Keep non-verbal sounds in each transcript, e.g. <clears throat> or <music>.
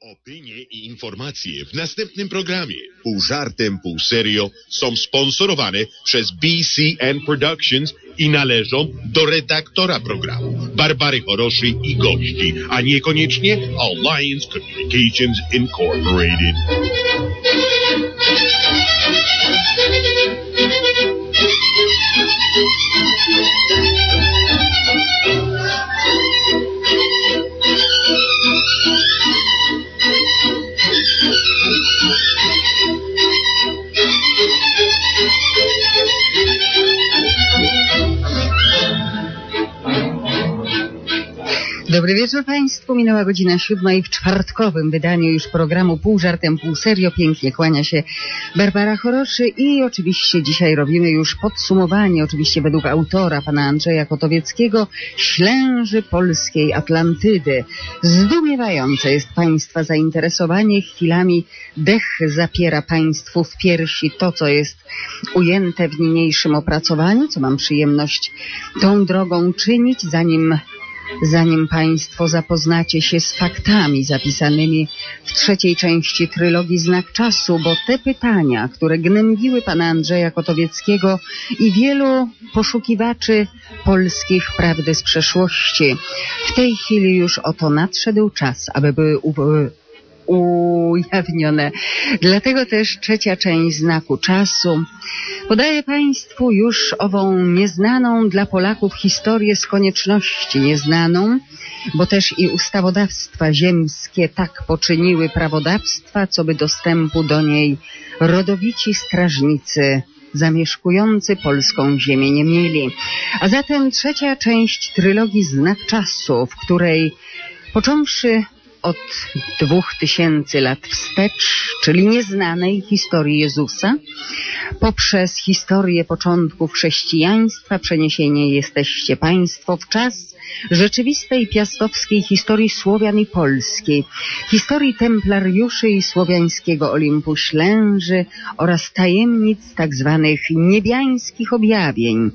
Opinie i informacje w następnym programie pół żartem, pół serio są sponsorowane przez BCN Productions i należą do redaktora programu Barbary Choroszy i gości, a niekoniecznie Alliance Communications Incorporated. Dobry wieczór Państwu. Minęła godzina siódma i w czwartkowym wydaniu już programu Pół żartem, pół serio pięknie kłania się Barbara Choroszy i oczywiście dzisiaj robimy już podsumowanie, oczywiście według autora, pana Andrzeja Kotowieckiego, Ślęży Polskiej Atlantydy. Zdumiewające jest Państwa zainteresowanie. Chwilami dech zapiera Państwu w piersi to, co jest ujęte w niniejszym opracowaniu, co mam przyjemność tą drogą czynić, zanim zanim Państwo zapoznacie się z faktami zapisanymi w trzeciej części trylogii Znak Czasu, bo te pytania, które gnębiły pana Andrzeja Kotowieckiego i wielu poszukiwaczy polskich prawdy z przeszłości, w tej chwili już oto nadszedł czas, aby były ujawnione. Dlatego też trzecia część znaku czasu podaje Państwu już ową nieznaną dla Polaków historię z konieczności nieznaną, bo też i ustawodawstwa ziemskie tak poczyniły prawodawstwa, co by dostępu do niej rodowici strażnicy zamieszkujący polską ziemię nie mieli. A zatem trzecia część trylogii Znak Czasu, w której począwszy od dwóch tysięcy lat wstecz, czyli nieznanej historii Jezusa, poprzez historię początków chrześcijaństwa, przeniesienie jesteście Państwo w czas rzeczywistej piastowskiej historii Słowian i Polskiej, historii templariuszy i słowiańskiego Olimpu Ślęży oraz tajemnic tak zwanych niebiańskich objawień.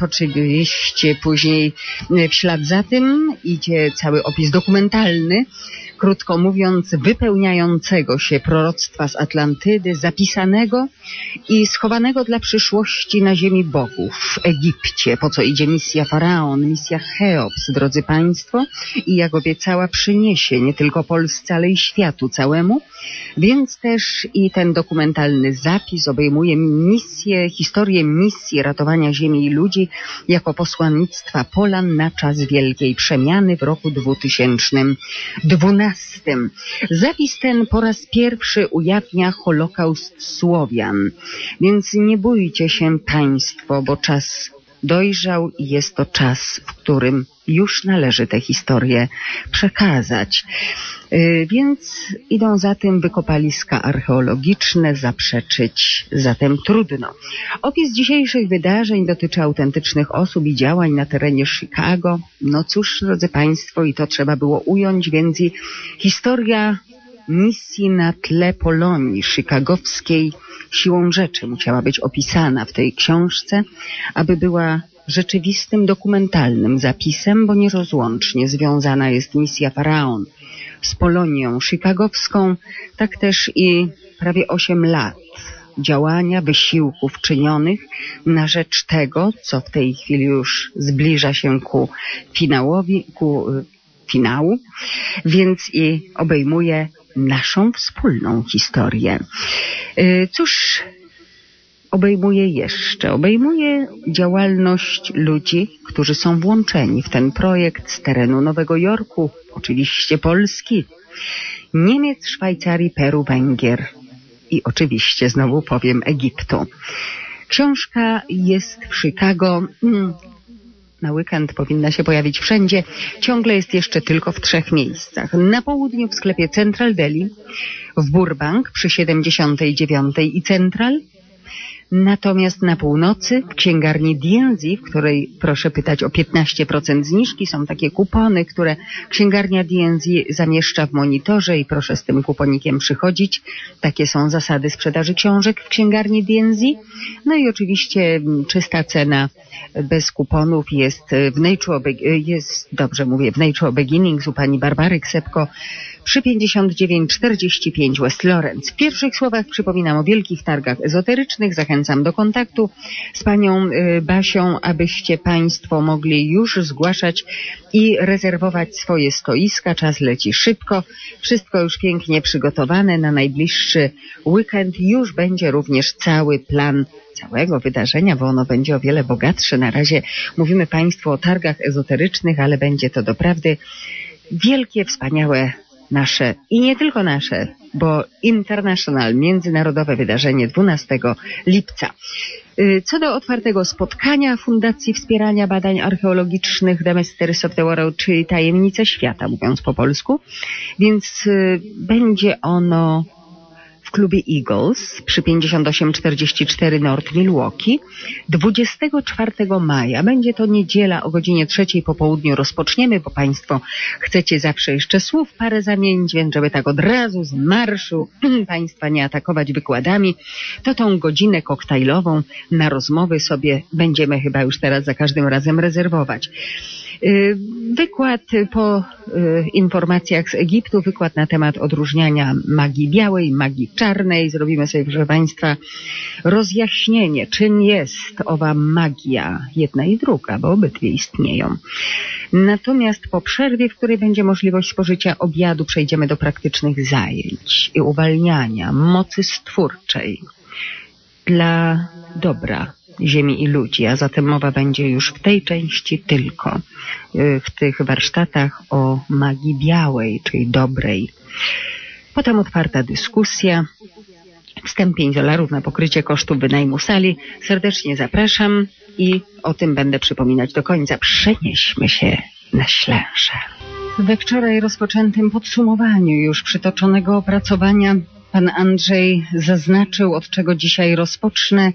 Oczywiście później w ślad za tym idzie cały opis dokumentalny, krótko mówiąc, wypełniającego się proroctwa z Atlantydy, zapisanego i schowanego dla przyszłości na ziemi bogów w Egipcie, po co idzie misja Faraon, misja Cheops, drodzy Państwo, i jak obiecała przyniesie nie tylko Polsce, ale i światu całemu, więc też i ten dokumentalny zapis obejmuje misję, historię misji ratowania ziemi i ludzi jako posłannictwa Polan na czas wielkiej przemiany w roku 2012. Zapis ten po raz pierwszy ujawnia Holokaust Słowian, więc nie bójcie się Państwo, bo czas dojrzał i jest to czas, w którym już należy tę historię przekazać. Yy, więc idą za tym wykopaliska archeologiczne, zaprzeczyć zatem trudno. Opis dzisiejszych wydarzeń dotyczy autentycznych osób i działań na terenie Chicago. No cóż, drodzy Państwo, i to trzeba było ująć, więc historia misji na tle Polonii chicagowskiej siłą rzeczy musiała być opisana w tej książce, aby była rzeczywistym dokumentalnym zapisem, bo nierozłącznie związana jest misja Faraon z Polonią chicagowską, tak też i prawie 8 lat działania, wysiłków czynionych na rzecz tego, co w tej chwili już zbliża się ku finałowi, ku finału, więc i obejmuje naszą wspólną historię. Y, cóż obejmuje jeszcze? Obejmuje działalność ludzi, którzy są włączeni w ten projekt z terenu Nowego Jorku, oczywiście Polski, Niemiec, Szwajcarii, Peru, Węgier i oczywiście znowu powiem Egiptu. Książka jest w Chicago. Na weekend powinna się pojawić wszędzie. Ciągle jest jeszcze tylko w trzech miejscach. Na południu w sklepie Central Deli, w Burbank przy 79 i Central, Natomiast na północy w księgarni D&Z, w której proszę pytać o 15% zniżki, są takie kupony, które księgarnia D&Z zamieszcza w monitorze i proszę z tym kuponikiem przychodzić. Takie są zasady sprzedaży książek w księgarni D&Z. No i oczywiście czysta cena bez kuponów jest w Nature, jest, dobrze mówię, w Nature Beginnings u pani Barbary Ksepko przy 5945 West Lawrence. W pierwszych słowach przypominam o wielkich targach ezoterycznych. Zachęcam do kontaktu z panią y, Basią, abyście państwo mogli już zgłaszać i rezerwować swoje stoiska. Czas leci szybko. Wszystko już pięknie przygotowane na najbliższy weekend. Już będzie również cały plan całego wydarzenia, bo ono będzie o wiele bogatsze. Na razie mówimy Państwu o targach ezoterycznych, ale będzie to doprawdy wielkie, wspaniałe nasze i nie tylko nasze, bo International, międzynarodowe wydarzenie 12 lipca. Y, co do otwartego spotkania Fundacji Wspierania Badań Archeologicznych The Mysteries of the World, czyli Tajemnice Świata, mówiąc po polsku, więc y, będzie ono w klubie Eagles przy 5844 North Milwaukee. 24 maja, będzie to niedziela o godzinie trzeciej po południu rozpoczniemy, bo Państwo chcecie zawsze jeszcze słów parę zamienić, więc żeby tak od razu z marszu <clears throat> Państwa nie atakować wykładami, to tą godzinę koktajlową na rozmowy sobie będziemy chyba już teraz za każdym razem rezerwować. Y, wykład po y, informacjach z Egiptu, wykład na temat odróżniania magii białej, magii czarnej. Zrobimy sobie, proszę Państwa, rozjaśnienie, czym jest owa magia, jedna i druga, bo obydwie istnieją. Natomiast po przerwie, w której będzie możliwość spożycia obiadu, przejdziemy do praktycznych zajęć i uwalniania mocy stwórczej dla dobra ziemi i ludzi, a zatem mowa będzie już w tej części tylko, y, w tych warsztatach o magii białej, czyli dobrej. Potem otwarta dyskusja, wstęp 5 dolarów na pokrycie kosztów wynajmu sali. Serdecznie zapraszam i o tym będę przypominać do końca. Przenieśmy się na Ślęże. We wczoraj rozpoczętym podsumowaniu już przytoczonego opracowania Pan Andrzej zaznaczył, od czego dzisiaj rozpocznę,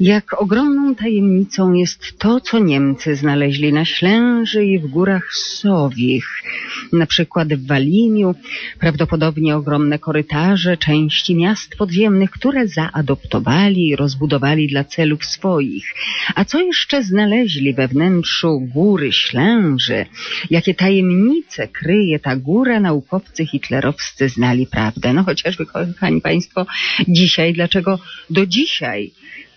jak ogromną tajemnicą jest to, co Niemcy znaleźli na Ślęży i w górach Sowich, na przykład w Waliniu, prawdopodobnie ogromne korytarze, części miast podziemnych, które zaadoptowali i rozbudowali dla celów swoich. A co jeszcze znaleźli we wnętrzu góry Ślęży? Jakie tajemnice kryje ta góra? Naukowcy hitlerowscy znali prawdę. No chociażby kochani Państwo, dzisiaj, dlaczego do dzisiaj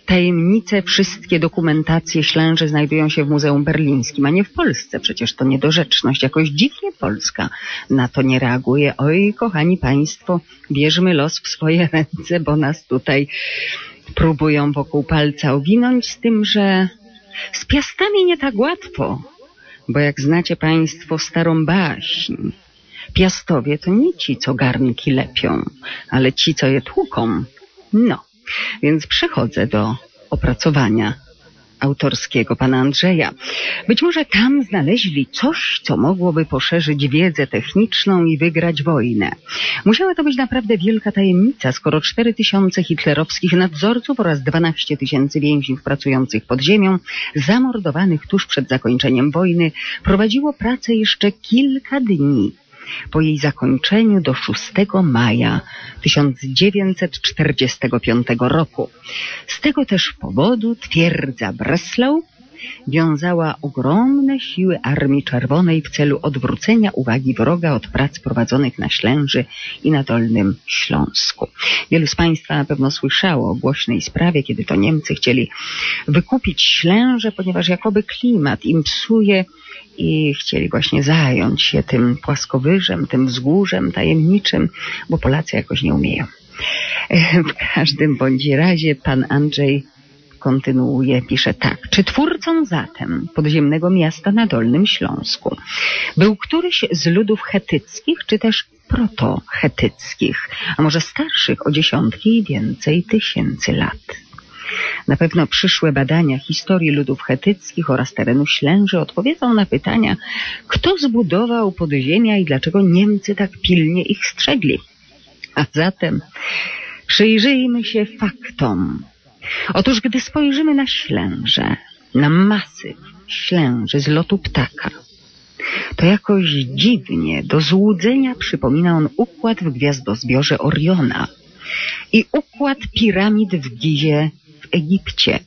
tajemnice, wszystkie dokumentacje ślęże znajdują się w Muzeum Berlińskim, a nie w Polsce. Przecież to niedorzeczność. Jakoś dziwnie Polska na to nie reaguje. Oj, kochani Państwo, bierzmy los w swoje <laughs> ręce, bo nas tutaj próbują wokół palca owinąć z tym, że z piastami nie tak łatwo. Bo jak znacie Państwo starą baśń, Piastowie to nie ci, co garnki lepią, ale ci, co je tłuką. No, więc przechodzę do opracowania autorskiego pana Andrzeja. Być może tam znaleźli coś, co mogłoby poszerzyć wiedzę techniczną i wygrać wojnę. Musiała to być naprawdę wielka tajemnica, skoro 4 tysiące hitlerowskich nadzorców oraz 12 tysięcy więźniów pracujących pod ziemią, zamordowanych tuż przed zakończeniem wojny, prowadziło pracę jeszcze kilka dni po jej zakończeniu do 6 maja 1945 roku. Z tego też powodu twierdza Breslau wiązała ogromne siły Armii Czerwonej w celu odwrócenia uwagi wroga od prac prowadzonych na Ślęży i na Dolnym Śląsku. Wielu z Państwa na pewno słyszało o głośnej sprawie, kiedy to Niemcy chcieli wykupić Ślęże, ponieważ jakoby klimat im psuje i chcieli właśnie zająć się tym płaskowyżem, tym wzgórzem tajemniczym, bo Polacy jakoś nie umieją. W każdym bądź razie pan Andrzej kontynuuje, pisze tak. Czy twórcą zatem podziemnego miasta na Dolnym Śląsku był któryś z ludów chetyckich, czy też protochetyckich, a może starszych o dziesiątki i więcej tysięcy lat? Na pewno przyszłe badania historii ludów chetyckich oraz terenu Ślęży odpowiedzą na pytania, kto zbudował podziemia i dlaczego Niemcy tak pilnie ich strzegli. A zatem przyjrzyjmy się faktom. Otóż gdy spojrzymy na ślęże, na masy ślęży z lotu ptaka, to jakoś dziwnie do złudzenia przypomina on układ w gwiazdozbiorze Oriona i układ piramid w Gizie w Egipcie.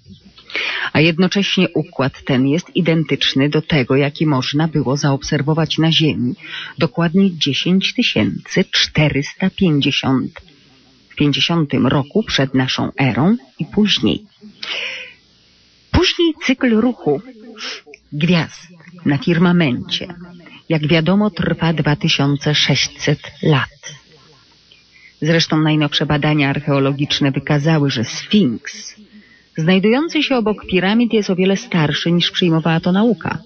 A jednocześnie układ ten jest identyczny do tego, jaki można było zaobserwować na Ziemi dokładnie 10 450 w 50 roku przed naszą erą i później. Później cykl ruchu gwiazd na firmamencie, jak wiadomo, trwa 2600 lat. Zresztą najnowsze badania archeologiczne wykazały, że Sfinks, znajdujący się obok piramid, jest o wiele starszy niż przyjmowała to nauka.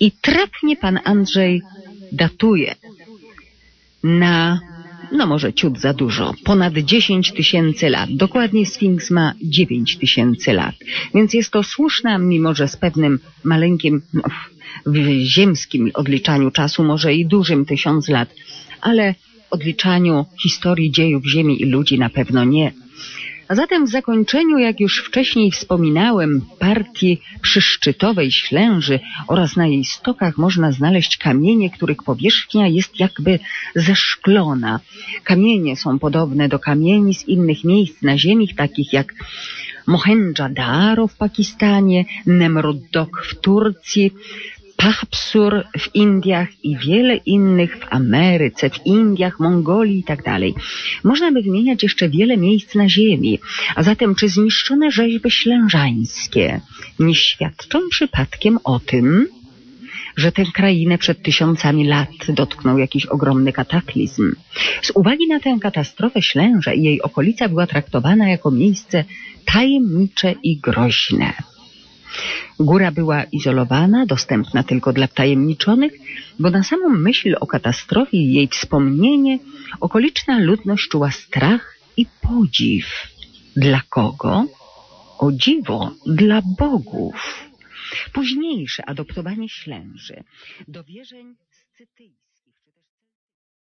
I trafnie pan Andrzej datuje na, no może ciut za dużo, ponad 10 tysięcy lat. Dokładnie Sfinks ma 9 tysięcy lat. Więc jest to słuszna, mimo że z pewnym maleńkim, no, w ziemskim odliczaniu czasu, może i dużym tysiąc lat, ale odliczaniu historii dziejów Ziemi i ludzi na pewno nie. A zatem w zakończeniu, jak już wcześniej wspominałem, partii przyszczytowej Ślęży oraz na jej stokach można znaleźć kamienie, których powierzchnia jest jakby zeszklona. Kamienie są podobne do kamieni z innych miejsc na Ziemi, takich jak Mohenjo-Daro w Pakistanie, Nemrudok w Turcji, Pahpsur w Indiach i wiele innych w Ameryce, w Indiach, Mongolii i tak. Można by wymieniać jeszcze wiele miejsc na Ziemi. A zatem czy zniszczone rzeźby ślężańskie nie świadczą przypadkiem o tym, że tę krainę przed tysiącami lat dotknął jakiś ogromny kataklizm. Z uwagi na tę katastrofę Ślęża i jej okolica była traktowana jako miejsce tajemnicze i groźne. Góra była izolowana, dostępna tylko dla wtajemniczonych, bo na samą myśl o katastrofie i jej wspomnienie okoliczna ludność czuła strach i podziw. Dla kogo? O dziwo, dla bogów. Późniejsze adoptowanie ślęży do wierzeń scytyjskich.